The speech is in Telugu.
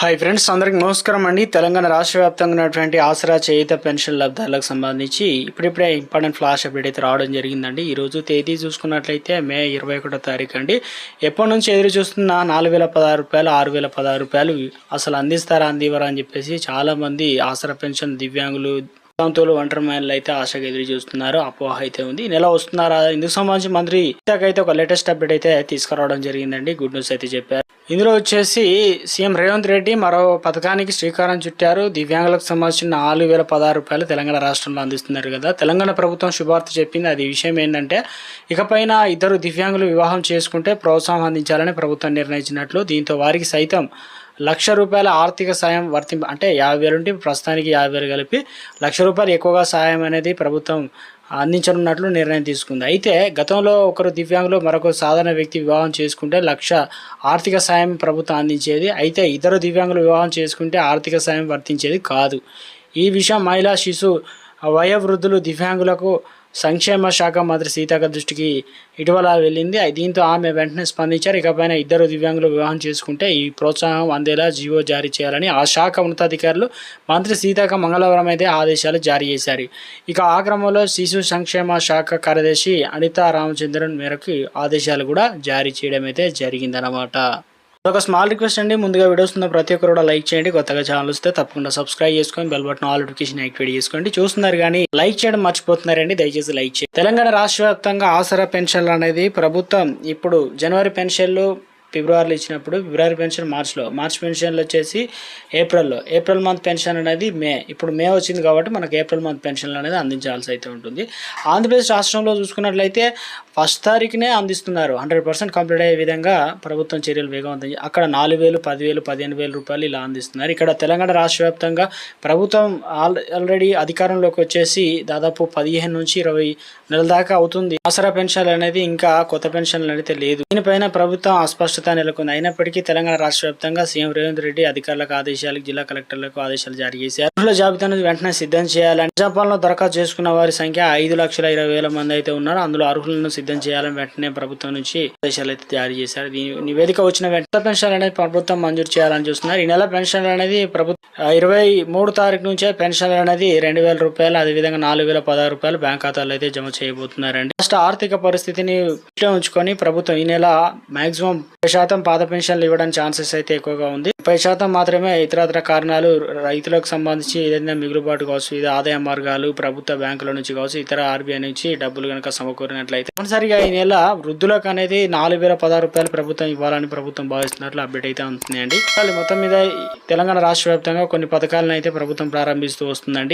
హాయ్ ఫ్రెండ్స్ అందరికి నమస్కారం అండి. తెలంగాణ రాష్ట్ర వ్యాప్తంగా ఉన్నటువంటి ఆసరా చేయుత పెన్షన్ లబ్ధాలకు సంబంధించి ఇప్పుడిప్పుడే ఇంపార్టెంట్ ఫ్లాష్ అప్డేట్ అయితే రావడం జరిగిందండి. ఈరోజు తేదీ చూసుకున్నట్లయితే మే ఇరవై ఒకటో తారీఖు అండి. ఎప్పటి నుంచి ఎదురు చూస్తున్న నాలుగు వేల పదహారు రూపాయలు ఆరు వేల పదహారు రూపాయలు అసలు అందిస్తారా అందివరా అని చెప్పేసి చాలామంది ఆసరా పెన్షన్ దివ్యాంగులు వితంతువులు ఒంటరి మహిళలు అయితే ఆశగా ఎదురు చూస్తున్నారు. అపోహ అయితే ఉంది. ఈ నెల వస్తున్నారా? ఇందుకు సంబంధించి మంత్రి ఇంతకైతే అయితే ఒక లేటెస్ట్ అప్డేట్ అయితే తీసుకురావడం జరిగిందండి. గుడ్ న్యూస్ అయితే చెప్పారు. ఇందులో వచ్చేసి సీఎం రేవంత్ రెడ్డి మరో పథకానికి శ్రీకారం చుట్టారు. దివ్యాంగులకు సంబంధించిన నాలుగు వేల పదహారు రూపాయలు తెలంగాణ రాష్ట్రంలో అందిస్తున్నారు కదా. తెలంగాణ ప్రభుత్వం శుభార్త చెప్పింది. అది విషయం ఏంటంటే ఇకపైన ఇద్దరు దివ్యాంగులు వివాహం చేసుకుంటే ప్రోత్సాహం అందించాలని ప్రభుత్వం నిర్ణయించినట్లు దీంతో వారికి సైతం లక్ష రూపాయల ఆర్థిక సాయం వర్తింప అంటే యాభై వేలు ఉంటే ప్రస్తుతానికి యాభై వేలు కలిపి లక్ష రూపాయలు ఎక్కువగా సాయం అనేది ప్రభుత్వం అందించనున్నట్లు నిర్ణయం తీసుకుంది. అయితే గతంలో ఒకరు దివ్యాంగులు మరొక సాధారణ వ్యక్తి వివాహం చేసుకుంటే లక్ష ఆర్థిక సాయం ప్రభుత్వం అందించేది. అయితే ఇతరు దివ్యాంగులు వివాహం చేసుకుంటే ఆర్థిక సాయం వర్తించేది కాదు. ఈ విషయం మహిళా శిశు వయోవృద్ధులు దివ్యాంగులకు సంక్షేమ శాఖ మంత్రి సీతక్క దృష్టికి ఇటీవల వెళ్ళింది. దీంతో ఆమె వెంటనే స్పందించారు. ఇకపైన ఇద్దరు దివ్యాంగులు వివాహం చేసుకుంటే ఈ ప్రోత్సాహం అందేలా జీవో జారీ చేయాలని ఆ శాఖ ఉన్నతాధికారులు మంత్రి సీతక్క మంగళవారం అయితే ఆదేశాలు జారీ చేశారు. ఇక ఆ క్రమంలో శిశు సంక్షేమ శాఖ కార్యదర్శి అనితా రామచంద్రన్ మేరకు ఆదేశాలు కూడా జారీ చేయడం అయితే జరిగిందనమాట ఒక స్మాల్ రిక్వెస్ట్ అండి. ముందుగా వీడియోస్ ఉన్న ప్రతి ఒక్కరు కూడా లైక్ చేయండి. కొత్తగా ఛానల్ వస్తే తప్పకుండా సబ్స్క్రైబ్ చేసుకొని bell button all notification activate చేసుకోండి. చూస్తున్నారు కానీ లైక్ చేయడం మర్చిపోతున్నారండి. దయచేసి లైక్ చేయండి. తెలంగాణ రాష్ట్ర వ్యాప్తంగా ఆసరా పెన్షన్లు అనేది ప్రభుత్వం ఇప్పుడు జనవరి పెన్షన్లు ఫిబ్రవరిలో ఇచ్చినప్పుడు ఫిబ్రవరి పెన్షన్ మార్చ్లో. మార్చ్ పెన్షన్లు వచ్చేసి ఏప్రిల్లో. ఏప్రిల్ మంత్ పెన్షన్ అనేది మే. ఇప్పుడు మే వచ్చింది కాబట్టి మనకు ఏప్రిల్ మంత్ పెన్షన్లు అనేది అందించాల్సి అయితే ఉంటుంది. ఆంధ్రప్రదేశ్ రాష్ట్రంలో చూసుకున్నట్లయితే ఫస్ట్ తారీఖునే అందిస్తున్నారు. హండ్రెడ్ పర్సెంట్ కంప్లీట్ అయ్యే విధంగా ప్రభుత్వం చర్యలు వేగవంతం అక్కడ నాలుగు వేలు పదివేలు పదిహేను వేల రూపాయలు ఇలా అందిస్తున్నారు. ఇక్కడ తెలంగాణ రాష్ట్ర వ్యాప్తంగా ప్రభుత్వం ఆల్ ఆల్రెడీ అధికారంలోకి వచ్చేసి దాదాపు పదిహేను నుంచి ఇరవై నెలల దాకా అవుతుంది. ఆసరా పెన్షన్లు అనేది ఇంకా కొత్త పెన్షన్లు అయితే లేదు. దీనిపైన ప్రభుత్వం అస్పష్టత నెలకొంది అయినప్పటికీ తెలంగాణ రాష్ట్ర వ్యాప్తంగా సీఎం రేవంత్ రెడ్డి అధికారులకు ఆదేశాలకు జిల్లా కలెక్టర్లకు ఆదేశాలు జారీ చేశారు. అర్హుల జాబితాను వెంటనే సిద్ధం చేయాలని ప్రజాపాలన దరఖాస్తు చేసుకున్న వారి సంఖ్య ఐదు లక్షల ఇరవై వేల మంది అయితే ఉన్నారు. అందులో అర్హులను సిద్ధం చేయాలని వెంటనే ప్రభుత్వం నుంచి ఆదేశాలు అయితే జారీ చేశారు. దీని నివేదిక వచ్చిన వెంటనే పెన్షన్ అనేది ప్రభుత్వం మంజూరు చేయాలని చూస్తున్నారు. ఈ నెల పెన్షన్ అనేది ప్రభుత్వం ఇరవై మూడు తారీఖు నుంచే పెన్షన్ అనేది రెండు వేల రూపాయలు అదేవిధంగా నాలుగు వేల పదహారు రూపాయలు బ్యాంక్ ఖాతాలో అయితే జమ చేయబోతున్నారండి. రాష్ట్ర ఆర్థిక పరిస్థితిని ఉంచుకొని ప్రభుత్వం ఈ నెల మాక్సిమం ముప్పై శాతం పాత పెన్షన్లు ఇవ్వడానికి ఛాన్సెస్ అయితే ఎక్కువగా ఉంది. ముప్పై శాతం మాత్రమే ఇతరత్ర కారణాలు రైతులకు సంబంధించి ఏదైనా మిగులుబాటు కావచ్చు ఇది ఆదాయ మార్గాలు ప్రభుత్వ బ్యాంకుల నుంచి కావచ్చు ఇతర ఆర్బీఐ నుంచి డబ్బులు కనుక సమకూరినట్లయితే. తప్పనిసరిగా ఈ నెల వృద్ధులకు అనేది నాలుగు వేల పదహారు రూపాయలు ప్రభుత్వం ఇవ్వాలని ప్రభుత్వం భావిస్తున్నట్లు అప్డేట్ అయితే ఉంటుందండి మొత్తం మీద తెలంగాణ రాష్ట్ర వ్యాప్తంగా కొన్ని పథకాలను అయితే ప్రభుత్వం ప్రారంభిస్తూ వస్తుందండి.